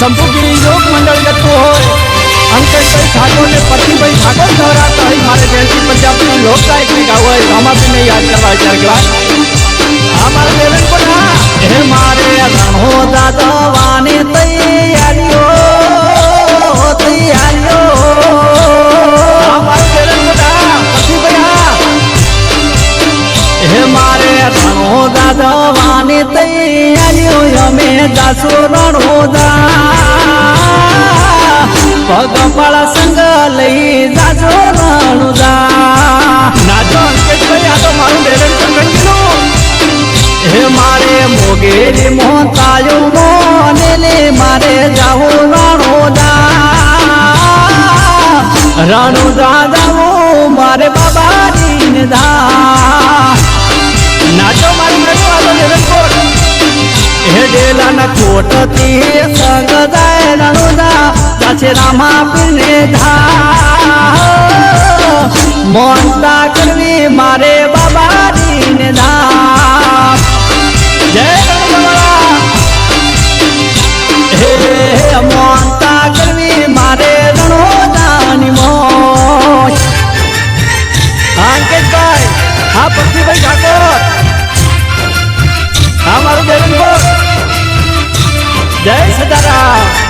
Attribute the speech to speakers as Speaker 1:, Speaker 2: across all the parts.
Speaker 1: શંભુગીરી યોગ મંડળ જતું હોય. અંકિતભાઈ ઠાકોર ને પતિભાઈ ઠાકોર ધરાતા હોય. મારે જયંતિ પ્રજાપતિ લોકગાયક ને ગાવ હોય. રામાબીને યાદ કરવા ચાર આ મારા દેવેન કોના હે. મારે રણો વાને તૈયારીઓ તૈયારીઓ. હે, મારે રણો દાદવાની તૈયારીઓ. અમે દાસો રણો દા પગપાળ સંગ લઈ જાજો રણુદા. નાચો અંકેશભાઈ આ તો મારું દેવેન કંગણીનું હે મારે મોગેરી મોતાયો મોને લે મારે જાવો રણુદા. રણુદા જાવો મારે બાબાજી ને હે ડેલાના કોટથી સંગ જાય રણુદા પાછે રામા પીને ધા મોનતા કરવી મારે બાબાજી ને ધા જય હે ઠાકોર. હા, મારું બેન જય સદારામ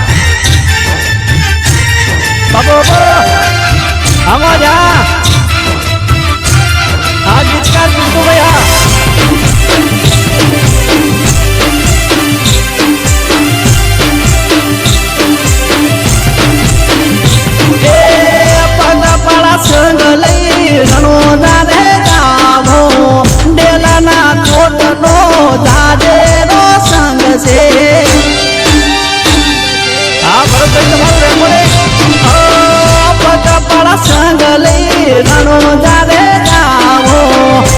Speaker 1: લઈ રણોદા રે જાવો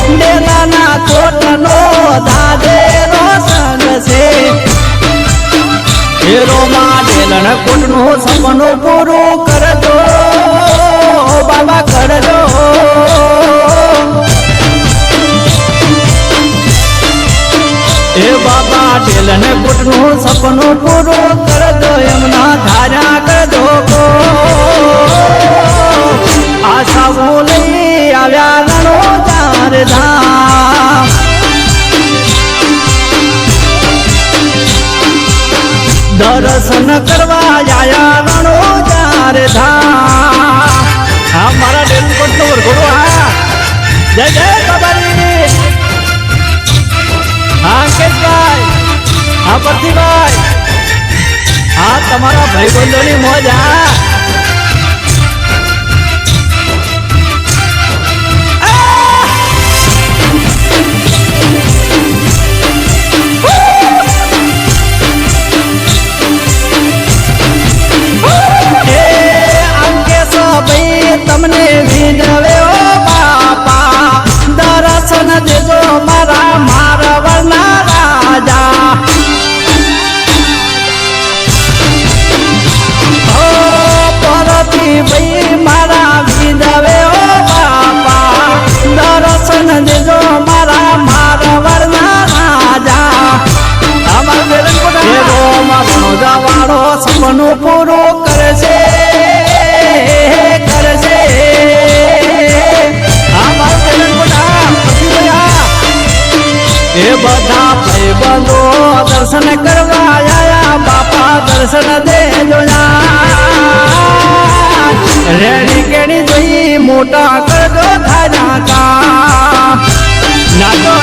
Speaker 1: ડેલાના કોટનો દાદેરો સંગ છે. હેરો માટેલણ કુટનું સપનું પૂરું કરજો, બાબા કરજો. એ બાબા ટેલણ કુટનું સપનું પૂરું કરજો, એમના ધાર્યા કરજો. આયા રણો ચાર ધા. હા, મારા ડેલકોટ નો વરઘોડો, હા. જય જય બાબાજી. હા હે. સપનું પૂરો કરશે કરશે એ બધા ભાઈબંધો દર્શન કરવા આયા, બાપા દર્શન દેજો રેડી કેડી જોઈ, મોટા કરજો નાચો